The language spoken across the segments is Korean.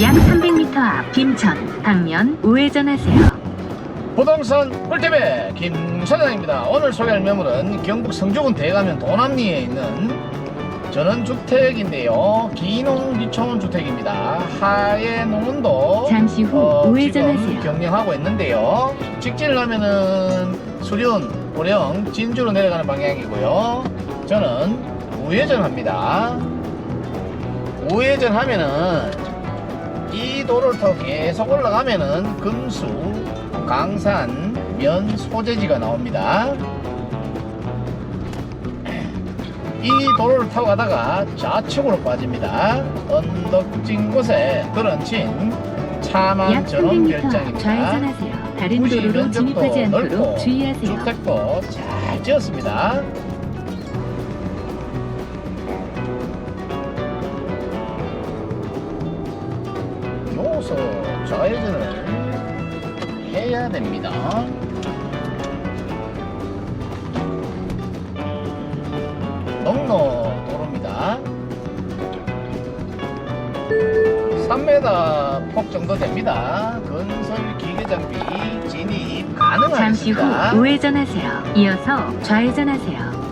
약 300m 앞 김천 방면 우회전하세요. 부동산 꿀팁의 김 사장입니다. 오늘 소개할 매물은 경북 성주군 대가면 도남리에 있는 전원주택인데요. 기농 기촌 주택입니다. 하의 농원도 잠시 후 어, 지금 우회전하세요. 경영하고 있는데요. 직진을 하면은 수륜, 고령, 진주로 내려가는 방향이고요. 저는 우회전합니다. 우회전 하면은 이 도로를 타고 계속 올라가면은 금수, 강산, 면 소재지가 나옵니다. 이 도로를 타고 가다가 좌측으로 빠집니다. 언덕진 곳에 그런친 차만 약 전원 300m 앞 별장입니다. 다른 도로로 면적도 진입하지 넓고 않도록 주의하세요. 주택도 잘 지었습니다. 해야 됩니다. 도로입니다. 3m 폭 정도 됩니다. 건설 기계 장비 진입 잠시 후 가능하겠습니다. 우회전하세요. 이어서 좌회전하세요.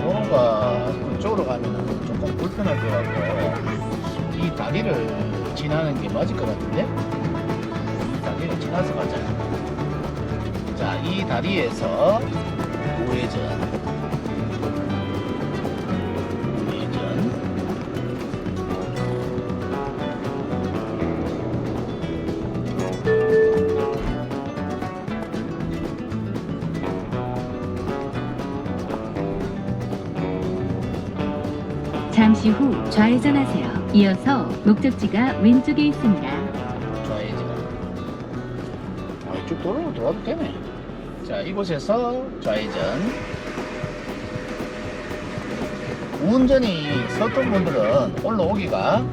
도로가 그쪽으로 가면 조금 불편할 것 같고 이 다리를 지나는 게 맞을 것 같은데 지나서 가자 자 이 다리에서 우회전 잠시 후 좌회전하세요. 이어서 목적지가 왼쪽에 있습니다. 되네 자 이곳에서 좌회전. 운전이 서툰 분들은 올라오기가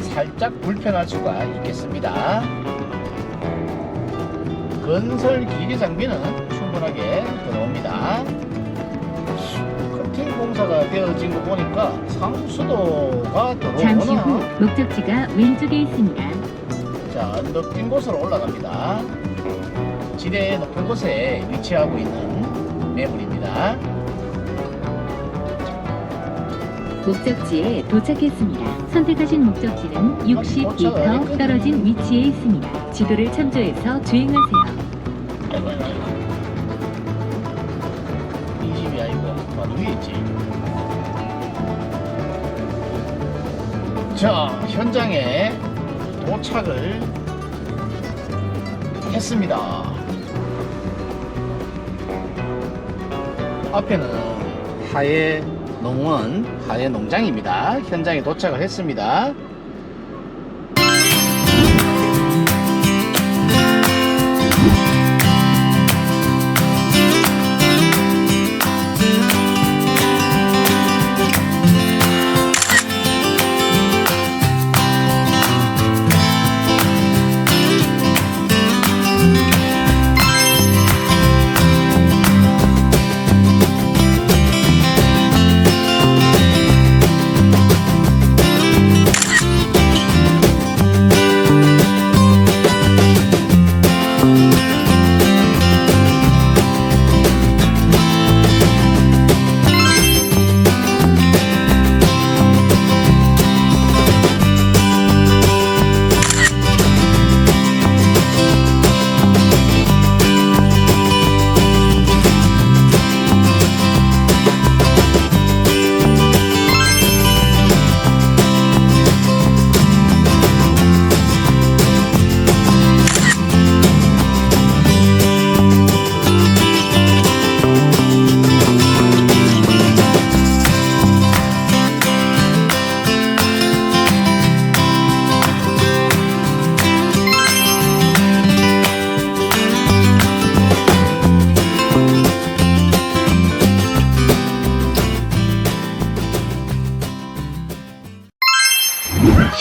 살짝 불편할 수가 있겠습니다. 건설 기계 장비는 충분하게 들어옵니다. 커팅 공사가 되어진 거 보니까 상수도가 잠시 후 들어오나. 목적지가 왼쪽에 있습니다. 자, 높은 곳으로 올라갑니다. 지대 높은 곳에 위치하고 있는 매물입니다. 목적지에 도착했습니다. 선택하신 목적지는 도착을 60m 했거든요. 떨어진 위치에 있습니다. 지도를 참조해서 주행하세요. 아이고, 아이고, 아이고. 이 집이 아니고 바로 위에 있지. 자, 현장에 도착을 했습니다. 앞에는 하예 농원, 하예 농장입니다. 현장에 도착을 했습니다.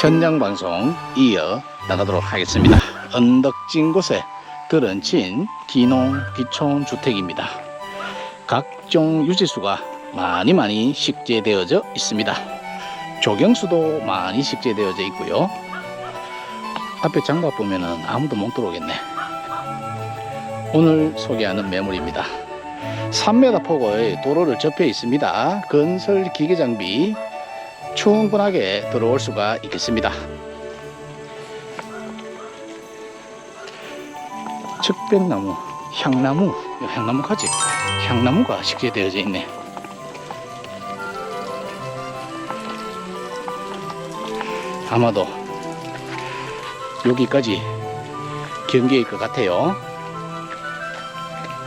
현장 방송 이어 나가도록 하겠습니다. 언덕진 곳에 들은친 기농 기촌 주택입니다. 각종 유지수가 많이 많이 식재되어져 있습니다. 조경수도 많이 식재되어져 있고요. 앞에 장갑 보면은 아무도 못 들어오겠네. 오늘 소개하는 매물입니다. 3m 폭의 도로를 접해 있습니다. 건설 기계 장비 충분하게 들어올 수가 있겠습니다. 측백나무, 향나무, 이거 향나무 가지? 향나무가 식재되어져 있네. 아마도 여기까지 경계일 것 같아요.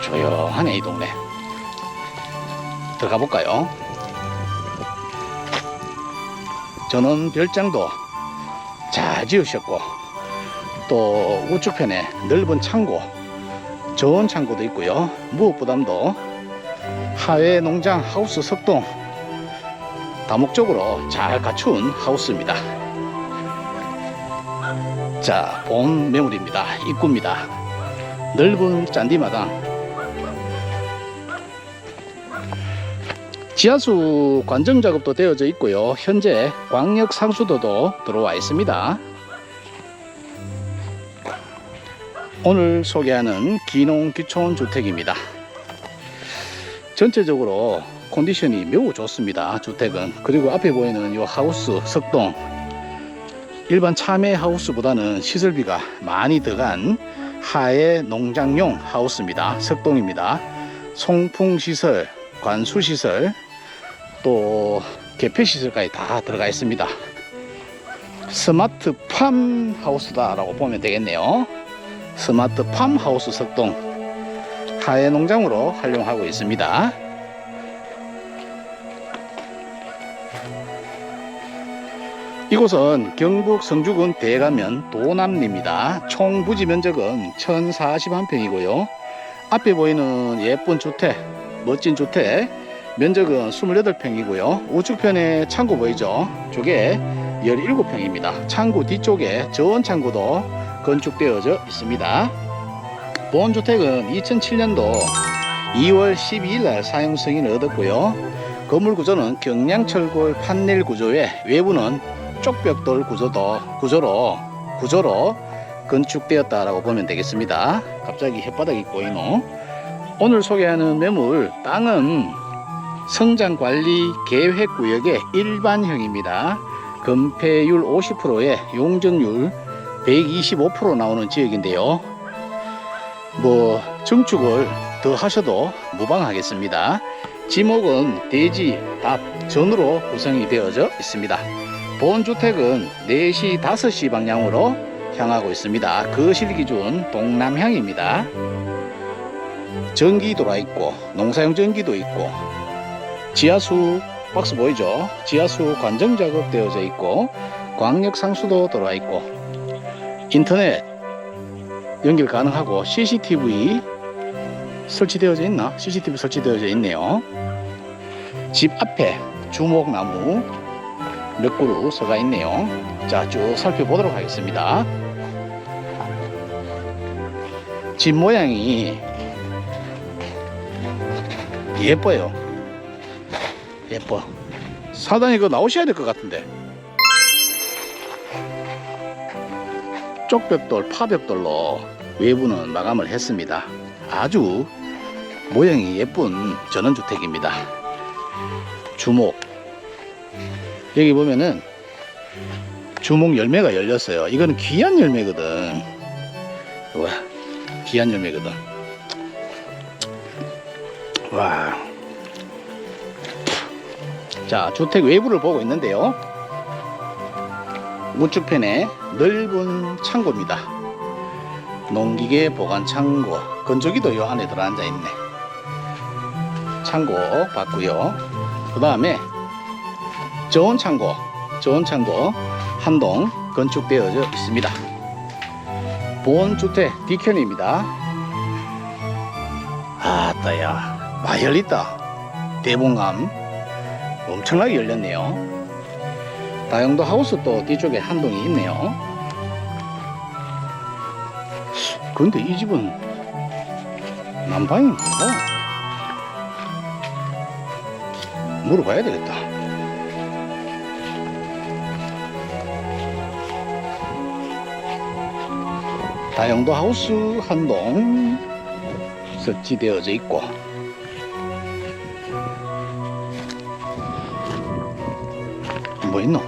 조용하네 이 동네. 들어가 볼까요? 저는 별장도 잘 지으셨고 또 우측편에 넓은 창고 좋은 창고도 있고요. 무엇보다도 하회 농장 하우스 석동 다목적으로 잘 갖춘 하우스입니다. 자본 매물입니다. 입구입니다. 넓은 잔디마당 지하수 관정 작업도 되어져 있고요. 현재 광역 상수도도 들어와 있습니다. 오늘 소개하는 기농 기촌 주택입니다. 전체적으로 컨디션이 매우 좋습니다. 주택은 그리고 앞에 보이는 이 하우스 석동 일반 참외 하우스보다는 시설비가 많이 들어간 하해 농장용 하우스입니다. 석동입니다. 송풍 시설, 관수 시설, 또 개폐 시설까지 다 들어가 있습니다. 스마트 팜 하우스다라고 보면 되겠네요. 스마트 팜 하우스 석동 하해 농장으로 활용하고 있습니다. 이곳은 경북 성주군 대가면 도남리입니다. 총 부지 면적은 1041평이고요. 앞에 보이는 예쁜 주택, 멋진 주택, 면적은 28평이고요. 우측편에 창고 보이죠? 저게 17평입니다. 창고 뒤쪽에 저온 창고도 건축되어져 있습니다. 본 주택은 2007년도 2월 12일 날 사용 승인을 얻었고요. 건물 구조는 경량철골 판넬 구조에 외부는 쪽벽돌 구조도 구조로 구조로 건축되었다라고 보면 되겠습니다. 갑자기 햇바닥이 보이노. 오늘 소개하는 매물 땅은 성장관리 계획구역의 일반형입니다. 건폐율 50%에 용적률 125% 나오는 지역인데요. 뭐 증축을 더 하셔도 무방하겠습니다. 지목은 대지, 답, 전으로 구성이 되어져 있습니다. 본 주택은 4시, 5시 방향으로 향하고 있습니다. 거실 기준 동남향입니다. 전기 들어와 있고 농사용 전기도 있고 지하수 박스 보이죠? 지하수 관정 작업 되어져 있고 광역 상수도 들어와 있고 인터넷 연결 가능하고 CCTV 설치되어져 있나? CCTV 설치되어져 있네요. 집 앞에 주목나무 몇 그루 서가 있네요. 자, 쭉 살펴보도록 하겠습니다. 집 모양이 예뻐요. 예뻐. 사단이 이거 나오셔야 될 것 같은데. 쪽벽돌, 파벽돌로 외부는 마감을 했습니다. 아주 모양이 예쁜 전원주택입니다. 주목. 여기 보면은 주목 열매가 열렸어요. 이거는 귀한 열매거든. 와, 귀한 열매거든. 와. 자, 주택 외부를 보고 있는데요. 우측편에 넓은 창고입니다. 농기계 보관 창고. 건조기도 요 안에 들어앉아 있네. 창고 봤고요. 그 다음에 저온 창고, 저온 창고 한 동 건축되어져 있습니다. 본 주택 뒤편입니다. 아따야, 많이 열렸다. 대봉감 엄청나게 열렸네요. 다영도 하우스 또 뒤쪽에 한 동이 있네요. 근데 이 집은 난방이 뭐가? 물어봐야 되겠다. 다영도 하우스 한동 설치되어져 있고 있노?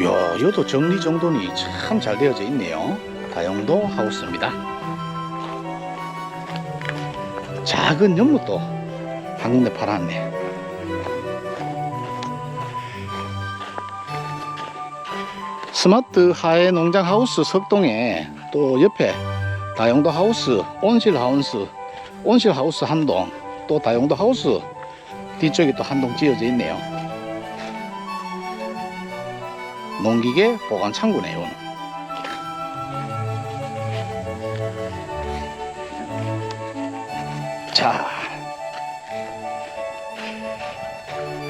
이야, 여도 정리정돈이 참 잘 되어져 있네요. 다용도 하우스입니다. 작은 연못도 한 군데 팔았네. 스마트 하해 농장 하우스 석동에 또 옆에 다용도 하우스, 온실 하우스, 온실 하우스 한 동, 또 다용도 하우스 뒤쪽에 또 한 동 지어져 있네요. 농기계 보관 창고네요. 오늘. 자,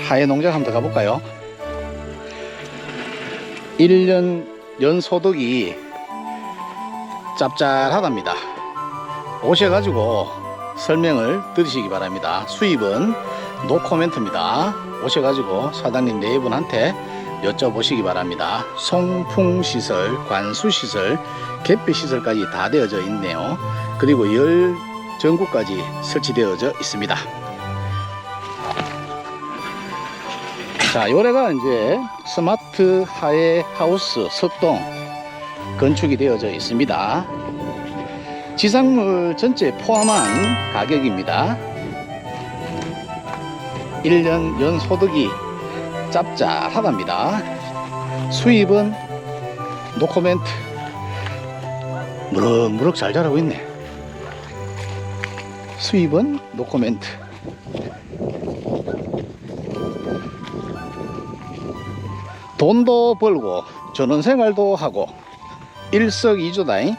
하해 농장 한번 더 가볼까요? 1년 연소득이 짭짤하답니다. 오셔가지고 설명을 들으시기 바랍니다. 수입은 노 코멘트입니다. 오셔가지고 사장님 네 분한테 여쭤보시기 바랍니다. 송풍시설, 관수시설, 개폐시설까지 다 되어져 있네요. 그리고 열 전구까지 설치되어져 있습니다. 자, 요래가 이제 스마트 하해 하우스 석동 건축이 되어져 있습니다. 지상물 전체 포함한 가격입니다. 1년 연 소득이 짭짤하답니다. 수입은 노코멘트. 무럭무럭 잘 자라고 있네. 수입은 노코멘트. 돈도 벌고 전원생활도 하고 일석이조다잉.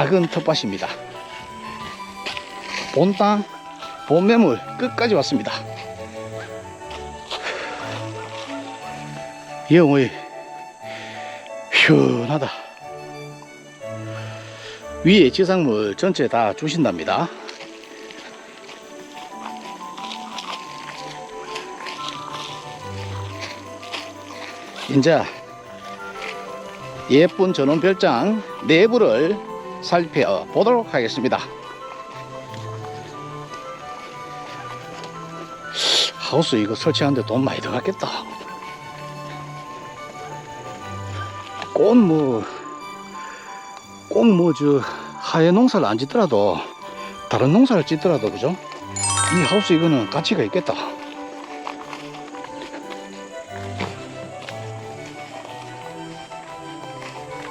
작은 텃밭입니다. 본 땅, 본 매물 끝까지 왔습니다. 영의 시원하다. 위에 지상물 전체 다 주신답니다. 이제 예쁜 전원 별장 내부를 살펴보도록 하겠습니다. 하우스 이거 설치하는데 돈 많이 들어갔겠다. 꼭 뭐, 꼭 뭐, 저, 하해 농사를 안 짓더라도, 다른 농사를 짓더라도, 그죠? 이 하우스 이거는 가치가 있겠다.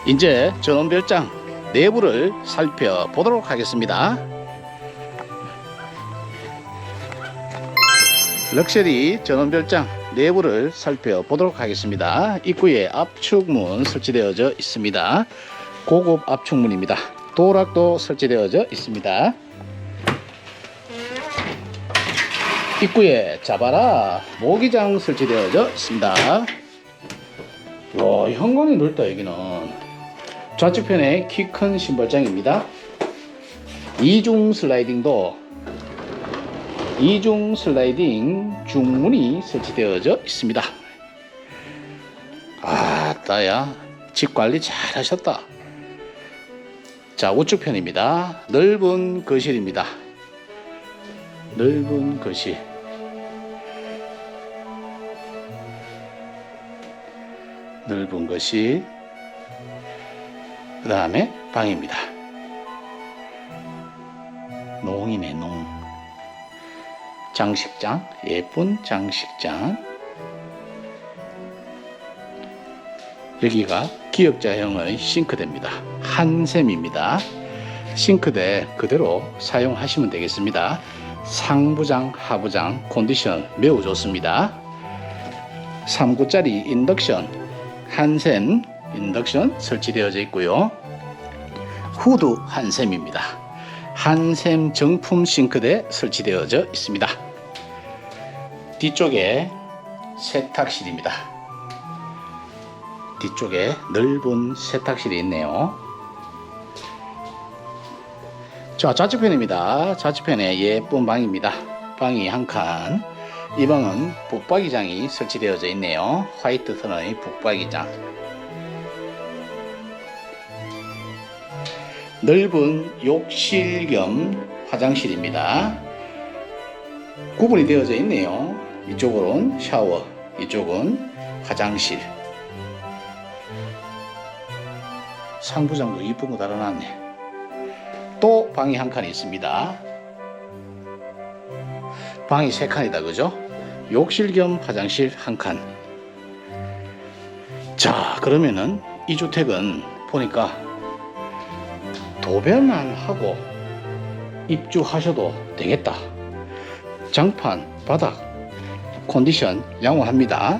이제 전원별장 내부를 살펴보도록 하겠습니다. 럭셔리 전원별장 내부를 살펴보도록 하겠습니다. 입구에 압축문 설치되어져 있습니다. 고급 압축문입니다. 도락도 설치되어져 있습니다. 입구에 자바라 모기장 설치되어져 있습니다. 와, 현관이 넓다 여기는. 좌측편에 키 큰 신발장입니다. 이중 슬라이딩도 이중 슬라이딩 중문이 설치되어져 있습니다. 아 따야 집 관리 잘 하셨다. 자 우측편입니다. 넓은 거실입니다. 넓은 거실. 넓은 거실. 그 다음에 방입니다. 농이네, 농. 장식장, 예쁜 장식장. 여기가 기역자형의 싱크대입니다. 한샘입니다. 싱크대 그대로 사용하시면 되겠습니다. 상부장, 하부장 컨디션 매우 좋습니다. 3구짜리 인덕션 한샘 인덕션 설치되어져 있고요. 후드 한샘입니다. 한샘 정품 싱크대 설치되어져 있습니다. 뒤쪽에 세탁실입니다. 뒤쪽에 넓은 세탁실이 있네요. 자, 좌측편입니다. 좌측편에 예쁜 방입니다. 방이 한 칸. 이 방은 북박이장이 설치되어져 있네요. 화이트 턴의 북박이장. 넓은 욕실 겸 화장실입니다. 구분이 되어져 있네요. 이쪽은 샤워, 이쪽은 화장실. 상부장도 이쁜 거 달아놨네. 또 방이 한 칸이 있습니다. 방이 세 칸이다, 그죠? 욕실 겸 화장실 한 칸. 자, 그러면은 이 주택은 보니까 도배만 하고 입주하셔도 되겠다. 장판, 바닥, 컨디션 양호합니다.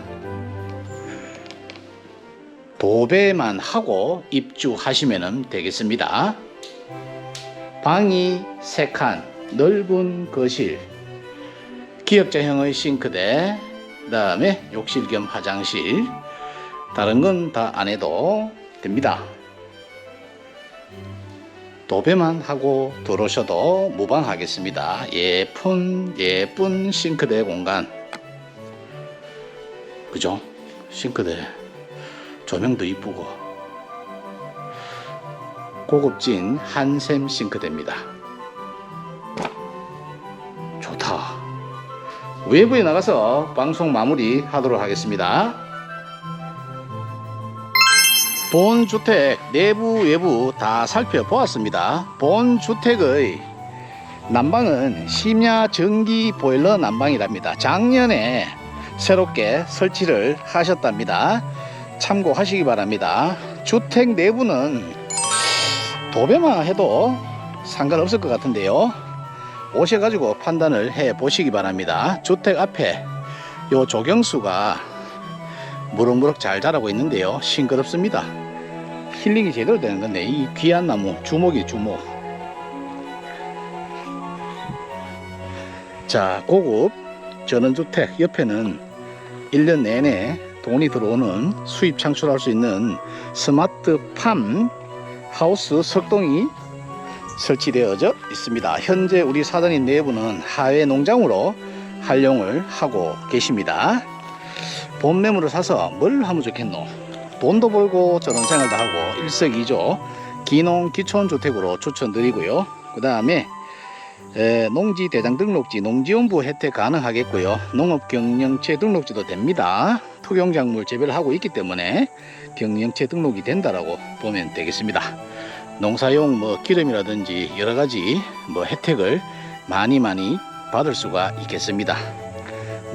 도배만 하고 입주하시면 되겠습니다. 방이 3칸, 넓은 거실, 기역자형의 싱크대, 그 다음에 욕실 겸 화장실, 다른 건 다 안 해도 됩니다. 도배만 하고 들어오셔도 무방하겠습니다. 예쁜 예쁜 싱크대 공간. 그죠? 싱크대 조명도 이쁘고 고급진 한샘 싱크대입니다. 좋다. 외부에 나가서 방송 마무리 하도록 하겠습니다. 본 주택 내부 외부 다 살펴보았습니다. 본 주택의 난방은 심야 전기 보일러 난방이랍니다. 작년에 새롭게 설치를 하셨답니다. 참고하시기 바랍니다. 주택 내부는 도배만 해도 상관없을 것 같은데요. 오셔가지고 판단을 해 보시기 바랍니다. 주택 앞에 요 조경수가 무럭무럭 잘 자라고 있는데요. 싱그럽습니다. 힐링이 제대로 되는 건데 이 귀한 나무 주목이 주목. 자 고급 전원주택 옆에는 1년 내내 돈이 들어오는 수입 창출할 수 있는 스마트팜 하우스 석동이 설치되어져 있습니다. 현재 우리 사장님 내부는 하회 농장으로 활용을 하고 계십니다. 본 매물을 사서 뭘 하면 좋겠노? 돈도 벌고 저런 생활도 하고 일석이조 기농 기촌 주택으로 추천드리고요. 그 다음에 농지 대장 등록지 농지원부 혜택 가능하겠고요. 농업 경영체 등록지도 됩니다. 토경작물 재배를 하고 있기 때문에 경영체 등록이 된다라고 보면 되겠습니다. 농사용 뭐 기름이라든지 여러 가지 뭐 혜택을 많이 많이 받을 수가 있겠습니다.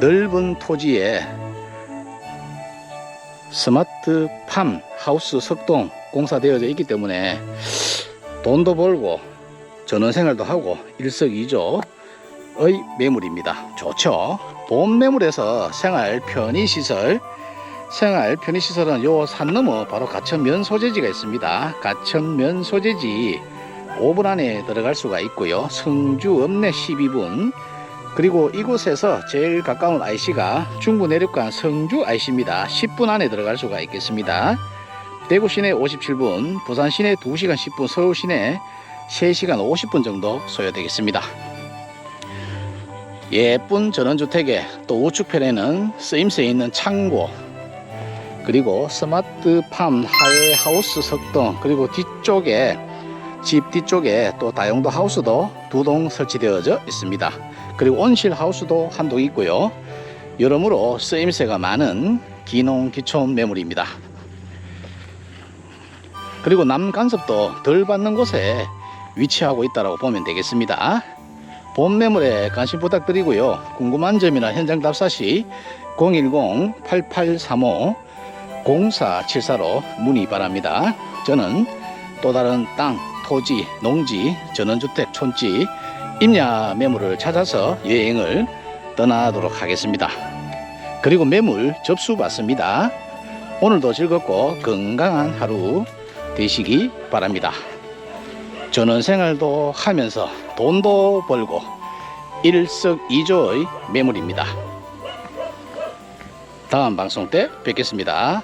넓은 토지에 스마트 팜 하우스 석동 공사되어져 있기 때문에 돈도 벌고 전원생활도 하고 일석이조의 매물입니다. 좋죠. 본 매물에서 생활 편의시설 생활 편의시설은 요 산 너머 바로 가천면 소재지가 있습니다. 가천면 소재지 5분 안에 들어갈 수가 있고요. 성주 읍내 12분 그리고 이곳에서 제일 가까운 IC가 중부 내륙간 성주 IC입니다. 10분 안에 들어갈 수가 있겠습니다. 대구 시내 57분, 부산 시내 2시간 10분, 서울 시내 3시간 50분 정도 소요되겠습니다. 예쁜 전원주택에 또 우측편에는 쓰임새 있는 창고 그리고 스마트팜 하회 하우스 석동 그리고 뒤쪽에 집 뒤쪽에 또 다용도 하우스도 두 동 설치되어져 있습니다. 그리고 온실 하우스도 한 동 있고요. 여러모로 쓰임새가 많은 기농 기촌 매물입니다. 그리고 남간섭도 덜 받는 곳에 위치하고 있다고 보면 되겠습니다. 본 매물에 관심 부탁드리고요. 궁금한 점이나 현장 답사 시 010-8835-0474로 문의 바랍니다. 저는 또 다른 땅, 토지, 농지, 전원주택, 촌지, 임야 매물을 찾아서 여행을 떠나도록 하겠습니다. 그리고 매물 접수 받습니다. 오늘도 즐겁고 건강한 하루 되시기 바랍니다. 전원생활도 하면서 돈도 벌고 일석이조의 매물입니다. 다음 방송 때 뵙겠습니다.